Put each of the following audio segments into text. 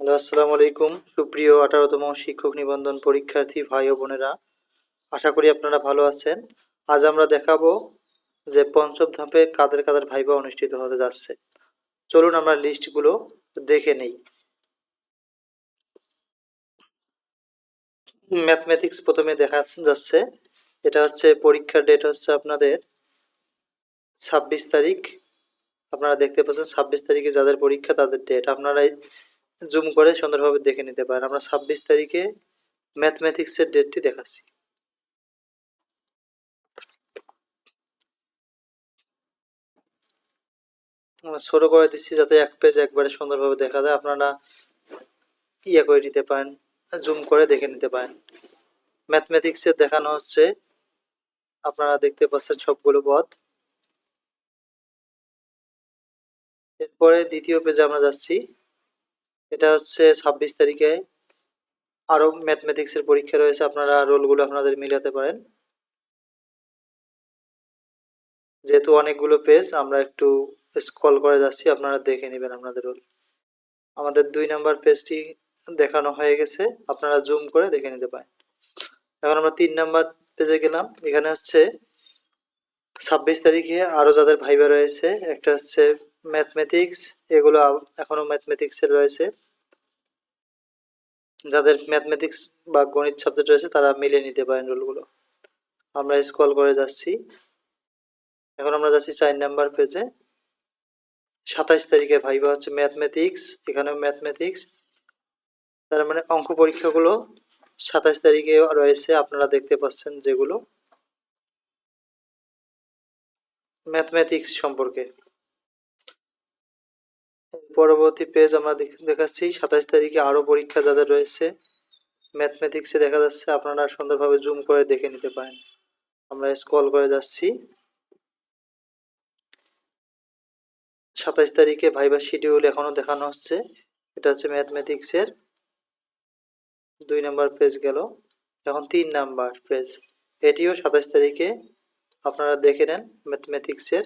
Hello, আসসালামু আলাইকুম। সুপ্রিয় আঠারোতম শিক্ষক নিবন্ধন পরীক্ষার্থী ভাই ও বোনেরা, আশা করি আপনারা ভালো আছেন। আজ আমরা দেখাবো যে পঞ্চম ধাপে কাদের কাদের ভাইবা অনুষ্ঠিত হতে যাচ্ছে। চলুন আমরা লিস্টগুলো দেখে নেই। ম্যাথমেটিক্স প্রথমে দেখা যাচ্ছে, এটা হচ্ছে পরীক্ষার ডেট হচ্ছে আপনাদের ছাব্বিশ তারিখ। আপনারা দেখতে পাচ্ছেন ছাব্বিশ তারিখে যাদের পরীক্ষা, তাদের ডেট। আপনারা জুম করে সুন্দরভাবে দেখে নিতে পারেন। আমরা ছাব্বিশ তারিখে ম্যাথমেটিক্সের ডেটটি দেখাচ্ছি। ছোট করে দিচ্ছি যাতে এক পেজ একবারে সুন্দরভাবে দেখা যায়। আপনারা ইয়ে করে নিতে পারেন জুম করে দেখে নিতে পারেন। ম্যাথমেটিক্সে দেখানো হচ্ছে, আপনারা দেখতে পাচ্ছেন সবগুলো পথ এরপরে দ্বিতীয় পেজে আমরা যাচ্ছি। এটা হচ্ছে ছাব্বিশ তারিখে। আরও ম্যাথমেটিক্সের পরীক্ষা রয়েছে, আপনারা রোলগুলো আপনাদের মিলাতে পারেন। যেহেতু অনেকগুলো পেজ আমরা একটু স্ক্রল করে যাচ্ছি, আপনারা দেখে নেবেন আপনাদের রোল। আমাদের দুই নাম্বার পেজটি দেখানো হয়ে গেছে, আপনারা জুম করে দেখে নিতে পারেন। এখন আমরা তিন নাম্বার পেজে গেলাম, এখানে হচ্ছে ছাব্বিশ তারিখে আরও যাদের ভাইবা রয়েছে, একটা হচ্ছে ম্যাথমেটিক্স এগুলো এখনও ম্যাথমেটিক্সের রয়েছে। যাদের ম্যাথমেটিক্স বা গণিত সাবজেক্ট রয়েছে, তারা মিলে নিতে পারেন রোলগুলো আমরা স্ক্রল করে যাচ্ছি। এখন আমরা যাচ্ছি চার নাম্বার পেজে সাতাইশ তারিখে ভাইবা হচ্ছে ম্যাথমেটিক্স এখানেও ম্যাথমেটিক্স তার মানে অঙ্ক পরীক্ষাগুলো সাতাইশ তারিখে রয়েছে, আপনারা দেখতে পাচ্ছেন যেগুলো। ম্যাথমেটিক্স সম্পর্কে। পরবর্তী পেজ আমরা দেখাচ্ছি। সাতাশ তারিখে আরও পরীক্ষা যাদের রয়েছে ম্যাথমেটিক্সে দেখা যাচ্ছে আপনারা সুন্দরভাবে জুম করে দেখে নিতে পারেন। আমরা স্ক্রল করে যাচ্ছি। সাতাশ তারিখে ভাইবার শিডিউল এখনও দেখানো হচ্ছে। এটা হচ্ছে ম্যাথমেটিক্সের দুই নাম্বার পেজ গেল। এখন তিন নাম্বার পেজ এটিও সাতাশ তারিখে। আপনারা দেখে নেন ম্যাথমেটিক্সের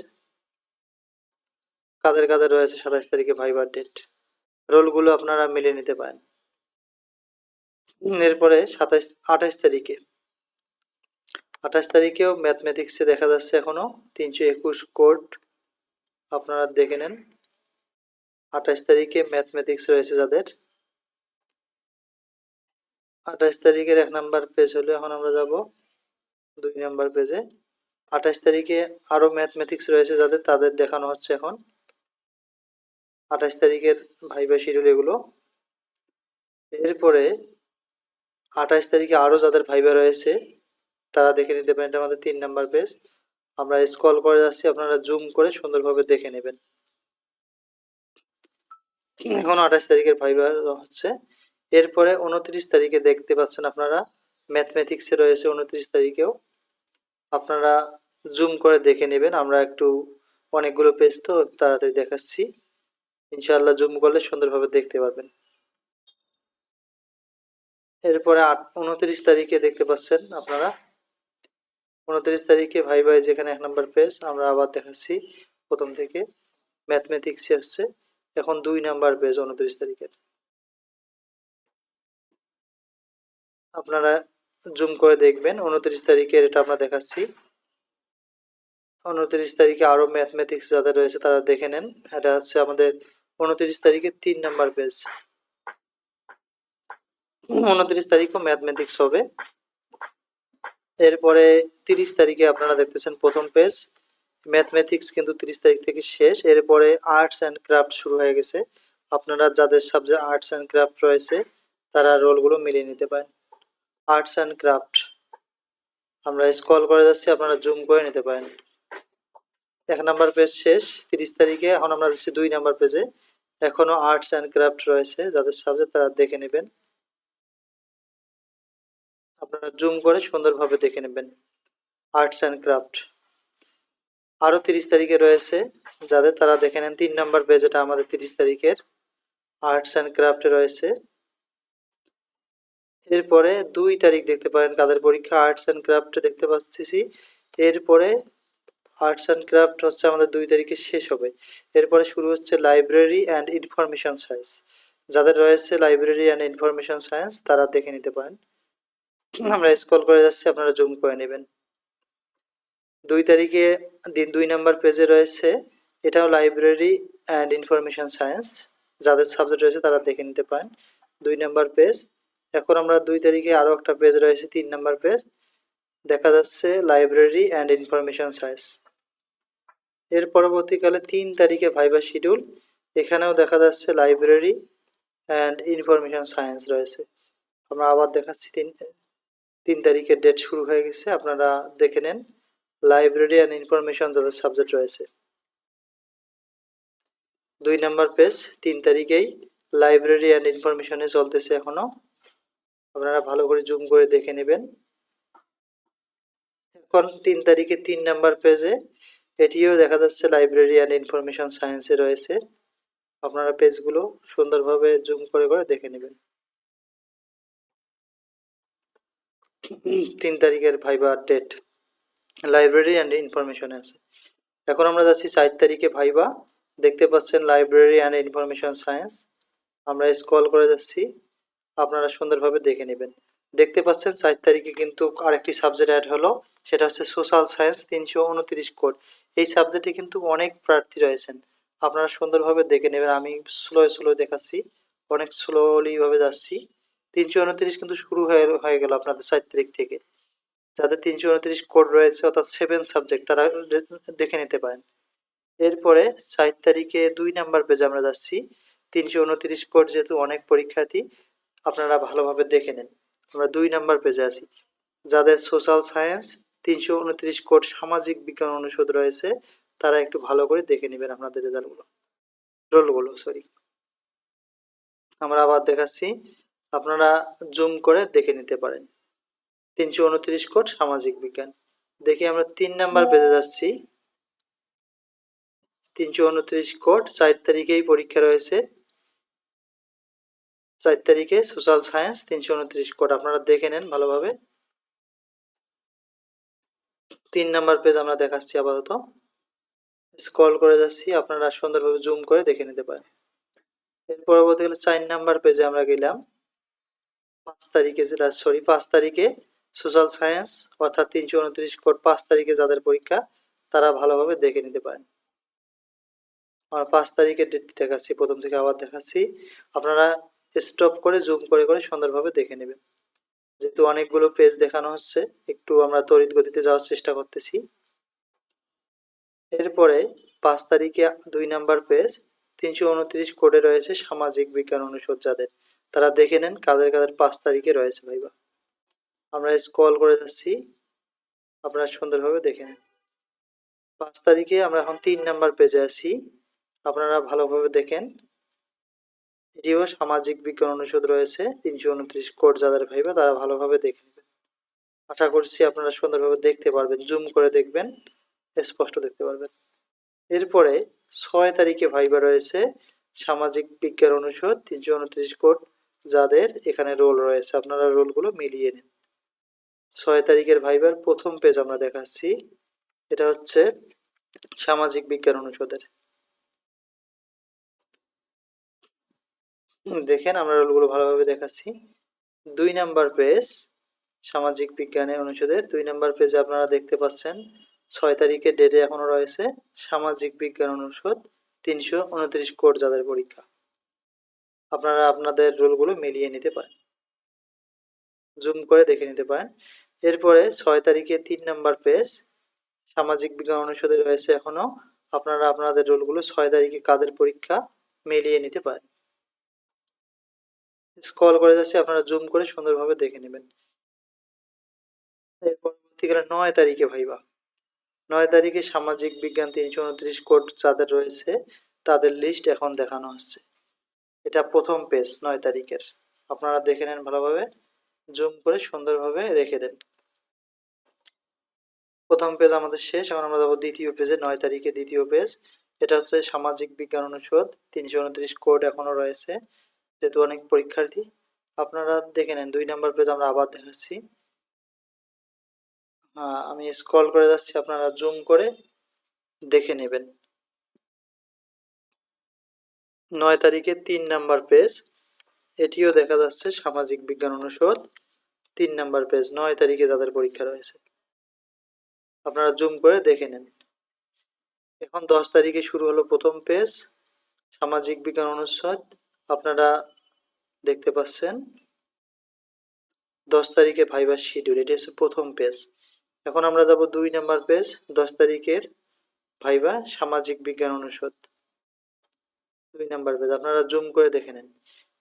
কাদের কাদের রয়েছে সাতাশ তারিখে ভাইবার ডেট রোলগুলো আপনারা মিলে নিতে পারেন। এরপরে সাতাশ, আঠাশ তারিখে। আঠাশ তারিখেও ম্যাথমেটিক্সে দেখা যাচ্ছে এখনও তিনশো একুশ কোড আপনারা দেখে নেন। আঠাশ তারিখে ম্যাথমেটিক্স রয়েছে যাদের। আঠাশ তারিখের এক নাম্বার পেজ হলো, এখন আমরা যাব দুই নাম্বার পেজে আঠাশ তারিখে আরও ম্যাথমেটিক্স রয়েছে যাদের, তাদের দেখানো হচ্ছে এখন। আঠাশ তারিখের ভাইবা শিডিউল এগুলো। এরপরে আঠাশ তারিখে আরও যাদের ভাইবা রয়েছে, তারা দেখে নিতে পারেন, এটা আমাদের তিন নাম্বার পেজ আমরা স্কল করে যাচ্ছি, আপনারা জুম করে সুন্দরভাবে দেখে নেবেন। এখন আঠাশ তারিখের ভাইবা হচ্ছে। এরপরে উনত্রিশ তারিখে দেখতে পাচ্ছেন আপনারা ম্যাথমেটিক্সে রয়েছে উনত্রিশ তারিখেও। আপনারা জুম করে দেখে নেবেন, আমরা একটু অনেকগুলো পেজ তো তাড়াতাড়ি দেখাচ্ছি। ইনশাআল্লাহ জুম করলে সুন্দরভাবে দেখতে পারবেন। এরপরে আট, উনত্রিশ তারিখে দেখতে পাচ্ছেন আপনারা। উনত্রিশ তারিখে ভাই ভাই যেখানে এক নম্বর পেজ, আমরা আবার দেখাচ্ছি প্রথম থেকে। ম্যাথমেটিক্সে হচ্ছে এখন দুই নাম্বার পেজ উনত্রিশ তারিখের আপনারা জুম করে দেখবেন। উনত্রিশ তারিখের এটা আমরা দেখাচ্ছি। উনত্রিশ তারিখে আরও ম্যাথমেটিক্স যাদের রয়েছে তারা দেখে নেন। এটা হচ্ছে আমাদের উনত্রিশ তারিখে তিন নাম্বার পেজ উনত্রিশ তারিখও ম্যাথমেটিক্স হবে। এরপরে তিরিশ তারিখে আপনারা দেখতেছেন প্রথম পেজ ম্যাথমেটিক্স কিন্তু তিরিশ তারিখ থেকে শেষ। এরপরে আর্টস অ্যান্ড ক্রাফট শুরু হয়ে গেছে। আপনারা যাদের সাবজেক্ট আর্টস অ্যান্ড ক্রাফট রয়েছে, তারা রোলগুলো মিলিয়ে নিতে পারেন। আর্টস অ্যান্ড ক্রাফট আমরা স্কল করে যাচ্ছি, আপনারা জুম করে নিতে পারেন। এক নাম্বার পেজ শেষ, তিরিশ তারিখে। এখন আমরা দিচ্ছি দুই নাম্বার পেজে এখনও আর্টস অ্যান্ড ক্রাফট রয়েছে, যাদের সাবজেক্ট তারা দেখে নেবেন। আপনারা জুম করে সুন্দরভাবে দেখে নেবেন আর্টস অ্যান্ড ক্রাফট আরও তিরিশ তারিখে রয়েছে, যাদের তারা দেখে নেন তিন নম্বর পেজ এটা আমাদের তিরিশ তারিখের। আর্টস অ্যান্ড ক্রাফটে রয়েছে। এরপরে দুই তারিখ দেখতে পারেন কাদের পরীক্ষা আর্টস অ্যান্ড ক্রাফটে দেখতে পাচ্ছি। এরপরে আর্টস অ্যান্ড ক্রাফট হচ্ছে আমাদের দুই তারিখে শেষ হবে। এরপরে শুরু হচ্ছে লাইব্রেরি অ্যান্ড ইনফরমেশন সায়েন্স যাদের রয়েছে লাইব্রেরি অ্যান্ড ইনফরমেশন সায়েন্স তারা দেখে নিতে পারেন। আমরা স্কল করে যাচ্ছি, আপনারা জুম করে নেবেন। দুই তারিখে, দিন দুই নাম্বার পেজে রয়েছে, এটাও লাইব্রেরি অ্যান্ড ইনফরমেশন সায়েন্স যাদের সাবজেক্ট রয়েছে, তারা দেখে নিতে পারেন। দুই নাম্বার পেজ এখন আমরা দুই তারিখে আরও একটা পেজ রয়েছে, তিন নাম্বার পেজ দেখা যাচ্ছে লাইব্রেরি অ্যান্ড ইনফরমেশন সায়েন্স এর পরবর্তীকালে তিন তারিখে ভাইবা শিডিউল। এখানেও দেখা যাচ্ছে লাইব্রেরি অ্যান্ড ইনফরমেশন সায়েন্স রয়েছে। আমরা আবার দেখাচ্ছি তিন তিন তারিখের ডেট শুরু হয়ে গেছে। আপনারা দেখে নেন। লাইব্রেরি অ্যান্ড ইনফরমেশন যাদের সাবজেক্ট রয়েছে। দুই নাম্বার পেজ, তিন তারিখেই লাইব্রেরি অ্যান্ড ইনফরমেশনে চলতেছে এখনও। আপনারা ভালো করে জুম করে দেখে নেবেন। এখন তিন তারিখে তিন নাম্বার পেজে এটিও দেখা যাচ্ছে লাইব্রেরি অ্যান্ড ইনফরমেশন সায়েন্সে রয়েছে। আপনারা পেজগুলো সুন্দরভাবে জুম করে করে দেখে নেবেন। তিন তারিখের ভাইবা ডেট লাইব্রেরি অ্যান্ড ইনফরমেশনে আছে। এখন আমরা যাচ্ছি চার তারিখে ভাইবা দেখতে পাচ্ছেন লাইব্রেরি অ্যান্ড ইনফরমেশন সায়েন্স আমরা স্কল করে যাচ্ছি। আপনারা সুন্দরভাবে দেখে নেবেন। দেখতে পাচ্ছেন, চার তারিখে কিন্তু আরেকটি সাবজেক্ট অ্যাড হলো, সেটা হচ্ছে সোশ্যাল সায়েন্স তিনশো উনত্রিশ কোড এই সাবজেক্টে কিন্তু অনেক প্রার্থী রয়েছেন। আপনারা সুন্দরভাবে দেখে নেবেন, আমি স্লো স্লো দেখাচ্ছি, অনেক স্লোলিভাবে যাচ্ছি। তিনশো উনত্রিশ কিন্তু শুরু হয়ে হয়ে গেল আপনাদের চার তারিখ থেকে। যাদের তিনশো উনত্রিশ কোড রয়েছে, অর্থাৎ সেভেন সাবজেক্ট তারা দেখে নিতে পারেন। এরপরে চার তারিখে দুই নাম্বার পেজে আমরা যাচ্ছি। তিনশো উনত্রিশ কোড যেহেতু অনেক পরীক্ষার্থী, আপনারা ভালোভাবে দেখে নেন। আমরা দুই নাম্বার পেজে আছি। যাদের সোশ্যাল সায়েন্স তিনশো উনত্রিশ কোট সামাজিক বিজ্ঞান অনুষদ রয়েছে, তারা একটু ভালো করে দেখে নেবেন আপনাদের রেজাল্টগুলো রোলগুলো সরি আমরা আবার দেখাচ্ছি, আপনারা জুম করে দেখে নিতে পারেন। তিনশো উনত্রিশ কোট সামাজিক বিজ্ঞান। দেখি আমরা তিন নাম্বার পেজে যাচ্ছি। তিনশো উনত্রিশ কোট চার তারিখেই পরীক্ষা রয়েছে। চার তারিখে সোশ্যাল সায়েন্স তিনশো উনত্রিশ কোড আপনারা দেখে নেন ভালোভাবে। তিন নাম্বার পেজ আমরা দেখাচ্ছি আপাতত। স্ক্রল করে যাচ্ছি, আপনারা সুন্দরভাবে জুম করে দেখে নিতে পারেন। এর পরবর্তীকালে চার নাম্বার পেজে আমরা গেলাম। পাঁচ তারিখে যেটা সরি পাঁচ তারিখে সোশ্যাল সায়েন্স অর্থাৎ তিনশো উনত্রিশ কোড পাঁচ তারিখে যাদের পরীক্ষা, তারা ভালোভাবে দেখে নিতে পারেন। আর পাঁচ তারিখের ডেটটি দেখাচ্ছি, প্রথম থেকে আবার দেখাচ্ছি। আপনারা স্টপ করে জুম করে করে সুন্দরভাবে দেখে নেবেন যেহেতু অনেকগুলো পেজ দেখানো হচ্ছে, একটু আমরা তড়িৎ গতিতে যাওয়ার চেষ্টা করতেছি। এরপরে পাঁচ তারিখে দুই নাম্বার পেজ তিনশো উনত্রিশ কোডে রয়েছে সামাজিক বিজ্ঞান অনুষদ যাদের তারা দেখে নেন কাদের কাদের পাঁচ তারিখে রয়েছে ভাইবা আমরা স্ক্রল করে যাচ্ছি, আপনারা সুন্দরভাবে দেখে নেন। পাঁচ তারিখে আমরা এখন তিন নাম্বার পেজে আছি। আপনারা ভালোভাবে দেখেন। এটিও সামাজিক বিজ্ঞান অনুষদ রয়েছে, তিনশো উনত্রিশ কোড যাদের ভাইবা তারা ভালোভাবে দেখে নেবেন। আশা করছি আপনারা সুন্দরভাবে দেখতে পারবেন, জুম করে দেখবেন, স্পষ্ট দেখতে পারবেন। এরপরে ছয় তারিখে ভাইবা রয়েছে, সামাজিক বিজ্ঞান অনুষদ, তিনশো উনত্রিশ কোড যাদের এখানে রোল রয়েছে, আপনারা রোলগুলো মিলিয়ে নিন। ছয় তারিখের ভাইবার প্রথম পেজ আমরা দেখাচ্ছি, এটা হচ্ছে সামাজিক বিজ্ঞান অনুষদের। দেখেন আমরা রোলগুলো ভালোভাবে দেখাচ্ছি। দুই নাম্বার পেজ, সামাজিক বিজ্ঞানের অনুষদের দুই নাম্বার পেজে আপনারা দেখতে পাচ্ছেন, ছয় তারিখে ডেটে এখনও রয়েছে, সামাজিক বিজ্ঞান অনুষদ, তিনশো উনত্রিশ কোড যাদের পরীক্ষা। আপনারা আপনাদের রোলগুলো মিলিয়ে নিতে পারেন। জুম করে দেখে নিতে পারেন। এরপরে ছয় তারিখে তিন নাম্বার পেজ, সামাজিক বিজ্ঞান অনুষদে রয়েছে এখনও। আপনারা আপনাদের রোলগুলো ছয় তারিখে কাদের পরীক্ষা মিলিয়ে নিতে পারেন। স্ক্রল করে যাচ্ছে, আপনারা জুম করে সুন্দরভাবে দেখে নেবেন। এর পরবর্তীকালে নয় তারিখে ভাইবা। নয় তারিখে সামাজিক বিজ্ঞান তিনশো উনত্রিশ কোড যাদের রয়েছে, তাদের লিস্ট এখন দেখানো হচ্ছে। এটা প্রথম পেজ নয় তারিখের। আপনারা দেখে নেন ভালোভাবে জুম করে সুন্দরভাবে রেখে দেন। প্রথম পেজ আমাদের শেষ, এখন আমরা যাব দ্বিতীয় পেজে নয় তারিখে দ্বিতীয় পেজ এটা হচ্ছে সামাজিক বিজ্ঞান অনুষদ, তিনশো উনত্রিশ কোড এখনও রয়েছে। যেহেতু অনেক পরীক্ষার্থী, আপনারা দেখে নেন, দুই নাম্বার পেজ আমরা আবার দেখাচ্ছি। আমি স্ক্রল করে যাচ্ছি, আপনারা জুম করে দেখে নেবেন। নয় তারিখে তিন নাম্বার পেজ এটিও দেখা যাচ্ছে সামাজিক বিজ্ঞান অনুষদ। তিন নাম্বার পেজ নয় তারিখে যাদের পরীক্ষা রয়েছে। আপনারা জুম করে দেখে নেন। এখন দশ তারিখে শুরু হলো প্রথম পেজ সামাজিক বিজ্ঞান অনুষদ। আপনারা দেখতে পাচ্ছেন। দশ তারিখে ভাইবার শিডিউল এটি হচ্ছে প্রথম পেজ এখন আমরা যাব দুই নাম্বার পেজ দশ তারিখের ভাইবা সামাজিক বিজ্ঞান অনুষদ। দুই নাম্বার পেজ আপনারা জুম করে দেখে নেন।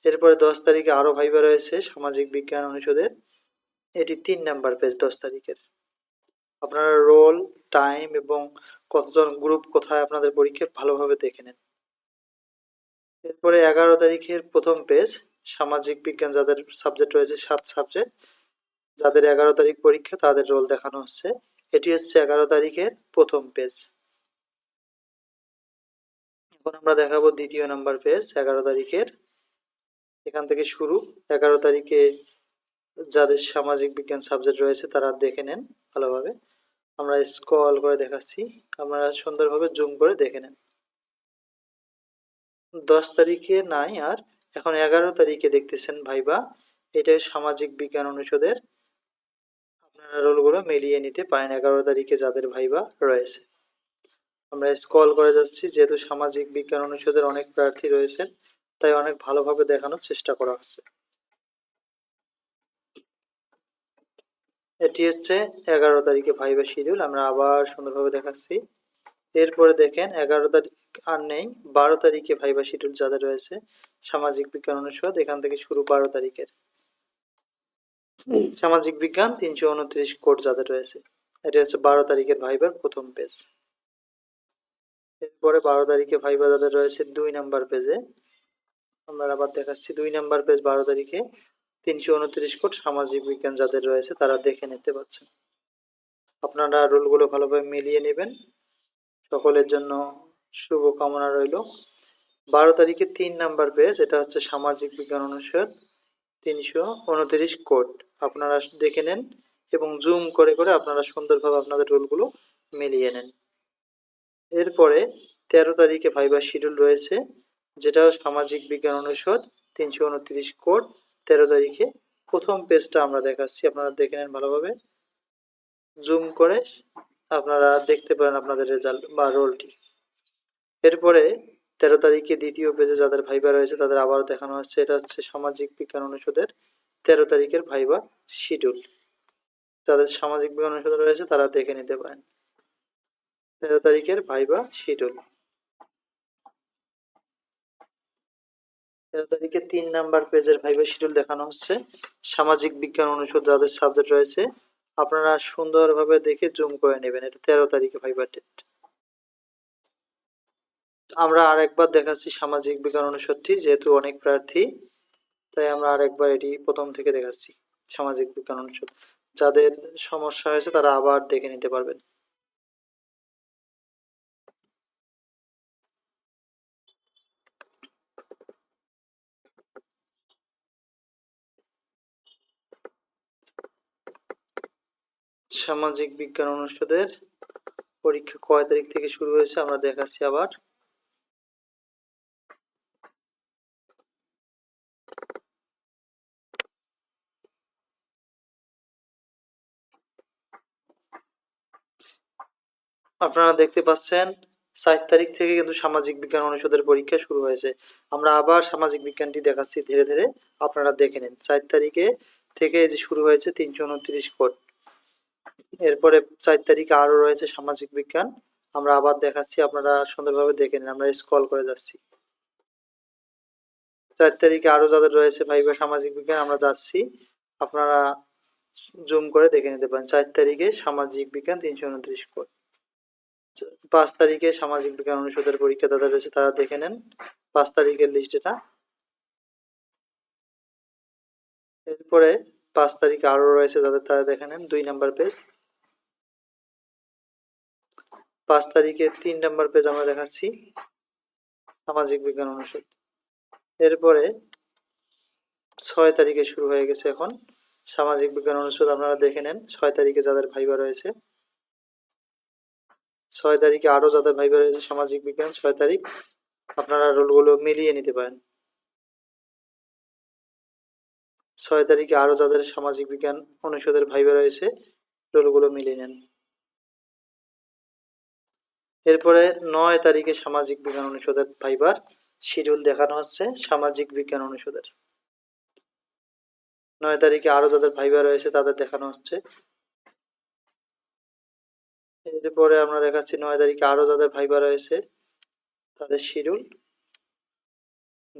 এরপরে দশ তারিখে আরও ভাইবা রয়েছে সামাজিক বিজ্ঞান অনুষদের। এটি তিন নাম্বার পেজ দশ তারিখের। আপনারা রোল টাইম এবং কতজন গ্রুপ কোথায় আপনাদের পরীক্ষা ভালোভাবে দেখে নেন। এরপরে এগারো তারিখের প্রথম পেজ সামাজিক বিজ্ঞান যাদের সাবজেক্ট রয়েছে, সাত সাবজেক্ট যাদের এগারো তারিখ পরীক্ষা, তাদের রোল দেখানো হচ্ছে। এটি হচ্ছে এগারো তারিখের প্রথম পেজ এখন আমরা দেখাবো দ্বিতীয় নাম্বার পেজ এগারো তারিখের। এখান থেকে শুরু। এগারো তারিখে যাদের সামাজিক বিজ্ঞান সাবজেক্ট রয়েছে, তারা দেখে নেন ভালোভাবে। আমরা স্ক্রল করে দেখাচ্ছি। আপনারা সুন্দরভাবে জুম করে দেখে নেন। দশ তারিখে নাই আর এখন এগারো তারিখে দেখতেছেন ভাইবা। এটা সামাজিক বিজ্ঞান অনুষদের। আপনারা রোলগুলো মিলিয়ে নিতে পারেন এগারো তারিখে যাদের ভাইবা রয়েছে। আমরা স্কল করে যাচ্ছি, যেহেতু সামাজিক বিজ্ঞান অনুষদের অনেক প্রার্থী রয়েছেন, তাই অনেক ভালোভাবে দেখানোর চেষ্টা করা হচ্ছে। এটি হচ্ছে এগারো তারিখে ভাইবা শিডিউল। আমরা আবার সুন্দরভাবে দেখাচ্ছি। এরপরে দেখেন, এগারো তারিখ আর নেই, বারো তারিখে ভাইবা শিডিউল যাদের রয়েছে, সামাজিক বিজ্ঞান অনুষদ, এখান থেকে শুরু বারো তারিখের। সামাজিক বিজ্ঞান তিনশো উনত্রিশ কোড যাদের রয়েছে, এটি হচ্ছে বারো তারিখের ভাইবার প্রথম পেজ। এরপরে বারো তারিখে ভাইবা যাদের রয়েছে, দুই নাম্বার পেজে, আমরা আবার দেখাচ্ছি, দুই নাম্বার পেজ বারো তারিখে তিনশো উনত্রিশ কোট সামাজিক বিজ্ঞান যাদের রয়েছে, তারা দেখে নিতে পারছেন। আপনারা রুলগুলো ভালোভাবে মিলিয়ে নেবেন। সকলের জন্য শুভ কামনা রইল। বারো তারিখে তিন নাম্বার পেজ, এটা হচ্ছে সামাজিক বিজ্ঞান অনুষদ, তিনশো উনত্রিশ কোড। আপনারা দেখে নেন এবং জুম করে করে আপনারা সুন্দরভাবে আপনাদের রোলগুলো মিলিয়ে নেন। এরপরে তেরো তারিখে ভাইবার শিডিউল রয়েছে, যেটাও সামাজিক বিজ্ঞান অনুষদ, তিনশো উনত্রিশ কোড। তেরো তারিখে প্রথম পেজটা আমরা দেখাচ্ছি, আপনারা দেখে নেন ভালোভাবে। জুম করে আপনারা দেখতে পারেন আপনাদের রেজাল্ট বা রোলটি এরপরে তেরো তারিখে দ্বিতীয় পেজে যাদের ভাইবা রয়েছে, তাদের আবারও দেখানো হচ্ছে। এটা হচ্ছে সামাজিক বিজ্ঞান অনুষদের তেরো তারিখের ভাইবা শিডিউল যাদের সামাজিক বিজ্ঞান অনুষদ রয়েছে, তারা দেখে নিতে পারেন। তেরো তারিখের ভাইবা শিডিউল তেরো তারিখে তিন নাম্বার পেজের ভাইবা শিডিউল দেখানো হচ্ছে। সামাজিক বিজ্ঞান অনুষদ যাদের সাবজেক্ট রয়েছে আপনারা সুন্দরভাবে দেখে জুম করে নেবেন। এটা তেরো তারিখে ভাইবার ডেট আমরা আরেকবার দেখাচ্ছি সামাজিক বিজ্ঞান অনুষদটি, যেহেতু অনেক প্রার্থী, তাই আমরা আরেকবার এটি প্রথম থেকে দেখাচ্ছি সামাজিক বিজ্ঞান অনুষদ। যাদের সমস্যা হয়েছে তারা আবার দেখে নিতে পারবেন। সামাজিক বিজ্ঞান অনুষদের পরীক্ষা কয় তারিখ থেকে শুরু হয়েছে আমরা দেখাচ্ছি আবার। আপনারা দেখতে পাচ্ছেন চার তারিখ থেকে কিন্তু সামাজিক বিজ্ঞান অনুষদের পরীক্ষা শুরু হয়েছে। আমরা আবার সামাজিক বিজ্ঞানটি দেখাচ্ছি ধীরে ধীরে, আপনারা দেখে নিন। চার তারিখে থেকে যে শুরু হয়েছে তিনশো উনত্রিশ কোড। এরপরে চার তারিখে আরও রয়েছে সামাজিক বিজ্ঞান। আমরা আবার দেখাচ্ছি, আপনারা সুন্দরভাবে দেখে নিন, আমরা স্ক্রল করে যাচ্ছি। চার তারিখে আরও যাদের রয়েছে ভাইবা সামাজিক বিজ্ঞান, আমরা যাচ্ছি। আপনারা জুম করে দেখে নিতে পারেন। চার তারিখে সামাজিক বিজ্ঞান তিনশো উনত্রিশ কোড পাঁচ তারিখে সামাজিক বিজ্ঞান অনুষদের পরীক্ষা যাদের রয়েছে, তারা দেখে নেন। পাঁচ তারিখের লিস্ট এটা। এরপরে পাঁচ তারিখে আরও রয়েছে যাদের তারা দেখে নেন, দুই নাম্বার পেজ পাঁচ তারিখে তিন নাম্বার পেজ আমরা দেখাচ্ছি, সামাজিক বিজ্ঞান অনুষদ। এরপরে ছয় তারিখে শুরু হয়ে গেছে এখন সামাজিক বিজ্ঞান অনুষদ, আপনারা দেখে নেন ছয় তারিখে যাদের ভাইবা রয়েছে। ছয় তারিখে আরও যাদের ভাইবা রয়েছে সামাজিক বিজ্ঞান, ছয় তারিখ আপনারা রোলগুলো মিলিয়ে নিতে পারেন। ছয় তারিখে আরও যাদের সামাজিক বিজ্ঞান অনুষদের ভাইবা রয়েছে, রোলগুলো মিলিয়ে নেন। এরপরে নয় তারিখে সামাজিক বিজ্ঞান অনুষদের ভাইবার শিডিউল দেখানো হচ্ছে সামাজিক বিজ্ঞান অনুষদের। নয় তারিখে আরও যাদের ভাইবা রয়েছে, তাদের দেখানো হচ্ছে। এরপরে আমরা দেখাচ্ছি নয় তারিখে আরও যাদের ভাইবা রয়েছে, তাদের শিডিউল।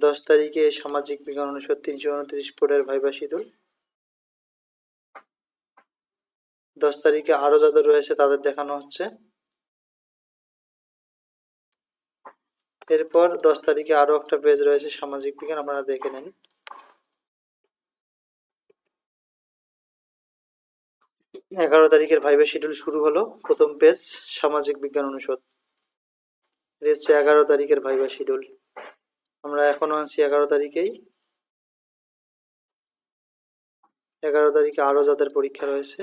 দশ তারিখে সামাজিক বিজ্ঞান অনুষদ তিনশো উনত্রিশ কোডের ভাইবা শিডিউল দশ তারিখে আরও যাদের রয়েছে তাদের দেখানো হচ্ছে। এরপর দশ তারিখে আরও একটা পেজ রয়েছে সামাজিক বিজ্ঞান, আপনারা দেখে নিন। এগারো তারিখের ভাইবা শিডিউল শুরু হলো, প্রথম পেজ সামাজিক বিজ্ঞান অনুষদ। হচ্ছে এগারো তারিখের ভাইবা শিডিউল আমরা এখনও আছি এগারো তারিখেই। এগারো তারিখে আরও যাদের পরীক্ষা রয়েছে।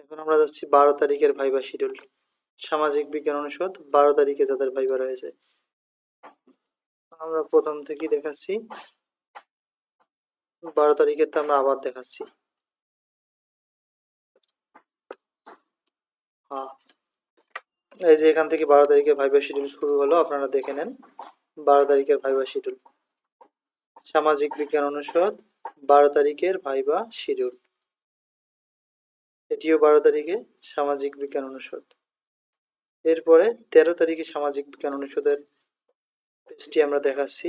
এখন আমরা যাচ্ছি বারো তারিখের ভাইবা শিডিউল সামাজিক বিজ্ঞান অনুষদ, বারো তারিখে যাদের ভাইবা রয়েছে। আমরা প্রথম থেকেই দেখাচ্ছি। বারো তারিখের তো আমরা আবার দেখাচ্ছি। হ্যাঁ। এই যে এখান থেকে বারো তারিখে ভাইবা শিডিউল শুরু হলো, আপনারা দেখে নেন। বারো তারিখের ভাইবা শিডিউল। সামাজিক বিজ্ঞান অনুষদ, বারো তারিখের ভাইবা শিডিউল। এটিও বারো তারিখে সামাজিক বিজ্ঞান অনুষদ। এরপরে তেরো তারিখে সামাজিক বিজ্ঞান অনুষদের পেজটি আমরা দেখাচ্ছি।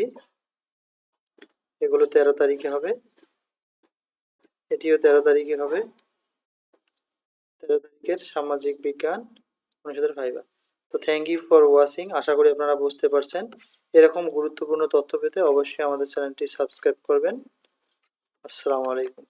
এগুলো তেরো তারিখে হবে। এটিও তেরো তারিখে হবে। তেরো তারিখের সামাজিক বিজ্ঞান অনুষদের ভাইবা। তো থ্যাংক ইউ ফর ওয়াচিং আশা করি আপনারা বুঝতে পারছেন। এরকম গুরুত্বপূর্ণ তথ্য পেতে অবশ্যই আমাদের চ্যানেলটি সাবস্ক্রাইব করবেন। আসসালামু আলাইকুম।